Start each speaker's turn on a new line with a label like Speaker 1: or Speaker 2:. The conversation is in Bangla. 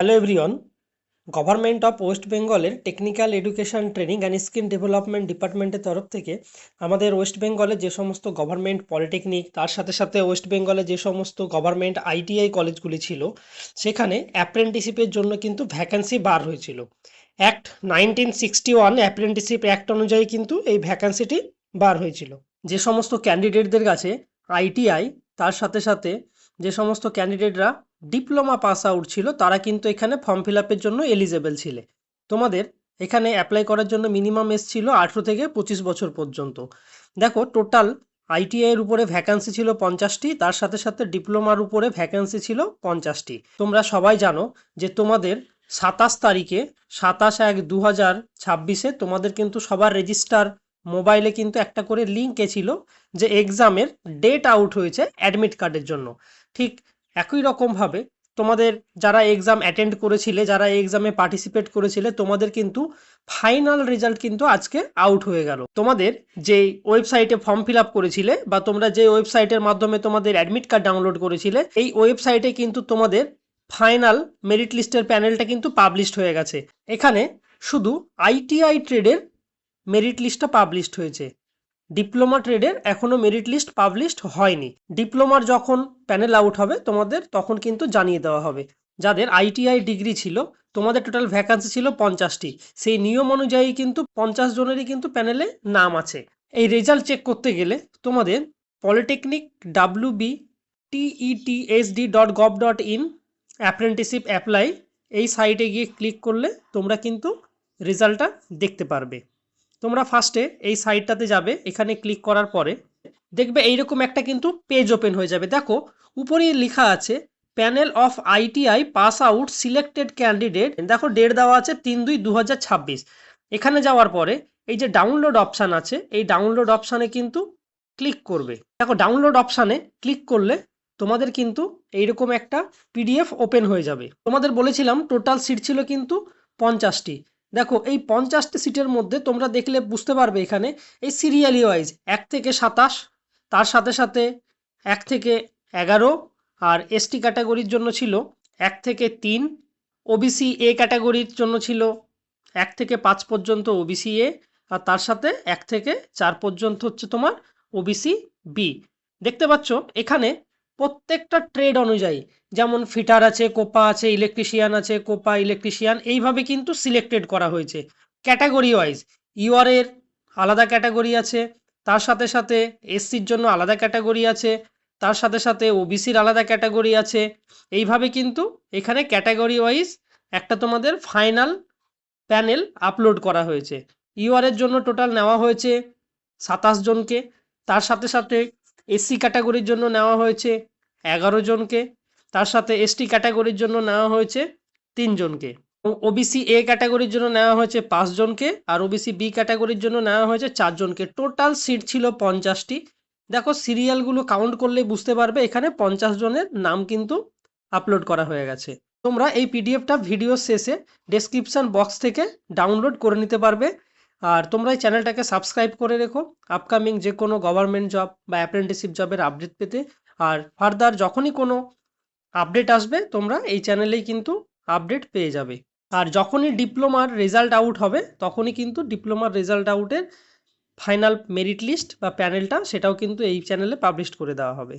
Speaker 1: Hello everyone government of west বেঙ্গলের technical education training and skill development ডিপার্টমেন্টের তরফ থেকে আমাদের ওয়েস্ট বেঙ্গলে যে সমস্ত গভর্নমেন্ট পলিটেকনিক তার সাথে সাথে ওয়েস্ট বেঙ্গলে যে সমস্ত গভর্নমেন্ট আইটিআই কলেজগুলি ছিল, সেখানে অ্যাপ্রেন্টিসিপের জন্য কিন্তু ভ্যাকান্সি বার হয়েছিল। Act nineteen sixty one apprenticeship act অনুযায়ী কিন্তু এই ভ্যাকান্সিটি বার হয়েছিল। যে সমস্ত ক্যান্ডিডেটদের কাছে আইটিআই তার সাথে সাথে যে সমস্ত ক্যান্ডিডেটরা ডিপ্লোমা পাস আউট ছিল, তারা কিন্তু এখানে ফর্ম ফিল আপের জন্য এলিজেবল ছিলে। তোমাদের এখানে অ্যাপ্লাই করার জন্য মিনিমাম এজ ছিল আঠেরো থেকে পঁচিশ বছর পর্যন্ত। দেখো, টোটাল আইটিআই এর উপরে ভ্যাকান্সি ছিল পঞ্চাশটি, তার সাথে সাথে ডিপ্লোমার উপরে ভ্যাকান্সি ছিল পঞ্চাশটি। তোমরা সবাই জানো যে তোমাদের সাতাশ তারিখে, সাতাশ এক দু হাজার ছাব্বিশে তোমাদের কিন্তু সবার রেজিস্টার মোবাইলে কিন্তু একটা করে লিঙ্ক ছিল যে এক্সামের ডেট আউট হয়েছে অ্যাডমিট কার্ডের জন্য। ঠিক একই রকমভাবে তোমাদের যারা এক্সাম অ্যাটেন্ড করেছিলে, যারা এক্সামে পার্টিসিপেট করেছিলে, তোমাদের কিন্তু ফাইনাল রেজাল্ট কিন্তু আজকে আউট হয়ে গেল। তোমাদের যে ওয়েবসাইটে ফর্ম ফিল আপ করেছিলে বা তোমরা যে ওয়েবসাইটের মাধ্যমে তোমাদের অ্যাডমিট কার্ড ডাউনলোড করেছিলে, এই ওয়েবসাইটে কিন্তু তোমাদের ফাইনাল মেরিট লিস্টের প্যানেলটা কিন্তু পাবলিশড হয়ে গেছে। এখানে শুধু আইটিআই ট্রেডের মেরিট লিস্টটা পাবলিশড হয়েছে। ডিপ্লোমা ট্রেডের এখনও মেরিট লিস্ট পাবলিশড হয়নি। ডিপ্লোমার যখন প্যানেল আউট হবে, তোমাদের তখন কিন্তু জানিয়ে দেওয়া হবে। যাদের আইটিআই ডিগ্রি ছিল, তোমাদের টোটাল ভ্যাকান্সি ছিল পঞ্চাশটি। সেই নিয়ম অনুযায়ী কিন্তু পঞ্চাশ জনেরই কিন্তু প্যানেলে নাম আছে। এই রেজাল্ট চেক করতে গেলে তোমাদের polytechnic W B TETSD dot gov dot in apprenticeship apply এই সাইটে গিয়ে ক্লিক করলে তোমরা কিন্তু রেজাল্টটা দেখতে পারবে। তোমরা ফার্স্টে এই সাইটটাতে যাবে, এখানে ক্লিক করার পরে দেখবে এইরকম একটা কিন্তু পেজ ওপেন হয়ে যাবে। দেখো, উপরে লেখা আছে panel of ITI pass out selected candidate দেখো ডেট দেওয়া আছে তিন দুই দু এখানে যাওয়ার পরে এই যে ডাউনলোড অপশান আছে, এই ডাউনলোড অপশানে কিন্তু ক্লিক করবে। দেখো ডাউনলোড অপশানে ক্লিক করলে তোমাদের কিন্তু এইরকম একটা পিডিএফ ওপেন হয়ে যাবে। তোমাদের বলেছিলাম টোটাল সিট ছিল কিন্তু পঞ্চাশটি। দেখো, এই পঞ্চাশটি সিটের মধ্যে তোমরা দেখলে বুঝতে পারবে এখানে, এই সিরিয়ালি ওয়াইজ এক থেকে সাতাশ, তার সাথে সাথে এক থেকে এগারো, আর এসটি ক্যাটাগরির জন্য ছিল এক থেকে তিন ওবিসি এ ক্যাটাগরির জন্য ছিল এক থেকে পাঁচ পর্যন্ত ওবিসি এ আর তার সাথে এক থেকে চার পর্যন্ত হচ্ছে তোমার ওবিসি বি দেখতে পাচ্ছ, এখানে প্রত্যেকটা ট্রেড অনুযায়ী, যেমন ফিটার আছে কোপা আছে ইলেকট্রিশিয়ান আছে কোপা ইলেকট্রিশিয়ান এইভাবে কিন্তু সিলেক্টেড করা হয়েছে। ক্যাটাগরি ওয়াইজ ইউআরের আলাদা ক্যাটাগরি আছে, তার সাথে সাথে এসসির জন্য আলাদা ক্যাটাগরি আছে, তার সাথে সাথে ওবিসির আলাদা ক্যাটাগরি আছে। এইভাবে কিন্তু এখানে ক্যাটাগরি ওয়াইজ একটা তোমাদের ফাইনাল প্যানেল আপলোড করা হয়েছে। ইউআরের জন্য টোটাল নেওয়া হয়েছে সাতাশ জনকে। তার সাথে সাথে এসসি ক্যাটাগরির জন্য নেওয়া হয়েছে এগারো জনকে। তার সাথে এসটি ক্যাটাগরির জন্য নেওয়া হয়েছে তিনজনকে ওবিসি এ ক্যাটাগরির জন্য নেওয়া হয়েছে পাঁচজনকে আর ওবিসি বি ক্যাটাগরির জন্য নেওয়া হয়েছে চারজনকে টোটাল সিট ছিল পঞ্চাশটি। দেখো সিরিয়ালগুলো কাউন্ট করলে বুঝতে পারবে এখানে পঞ্চাশ জনের নাম কিন্তু আপলোড করা হয়ে গেছে। তোমরা এই পিডিএফটা ভিডিও শেষে ডেসক্রিপশন বক্স থেকে ডাউনলোড করে নিতে পারবে। আর তোমরা এই চ্যানেলটাকে সাবস্ক্রাইব করে রেখো। আপকামিং যে কোনো গভর্নমেন্ট জব বা অ্যাপ্রেন্টিসিপ জবের আপডেট পেতে। আর ফার্দার যখনই কোনো আপডেট আসবে, তোমরা এই চ্যানেলেই কিন্তু আপডেট পেয়ে যাবে। আর যখনই ডিপ্লোমার রেজাল্ট আউট হবে, তখনই কিন্তু ডিপ্লোমার রেজাল্ট আউটের ফাইনাল মেরিট লিস্ট বা প্যানেলটা সেটাও কিন্তু এই চ্যানেলে পাবলিশ করে দেওয়া হবে।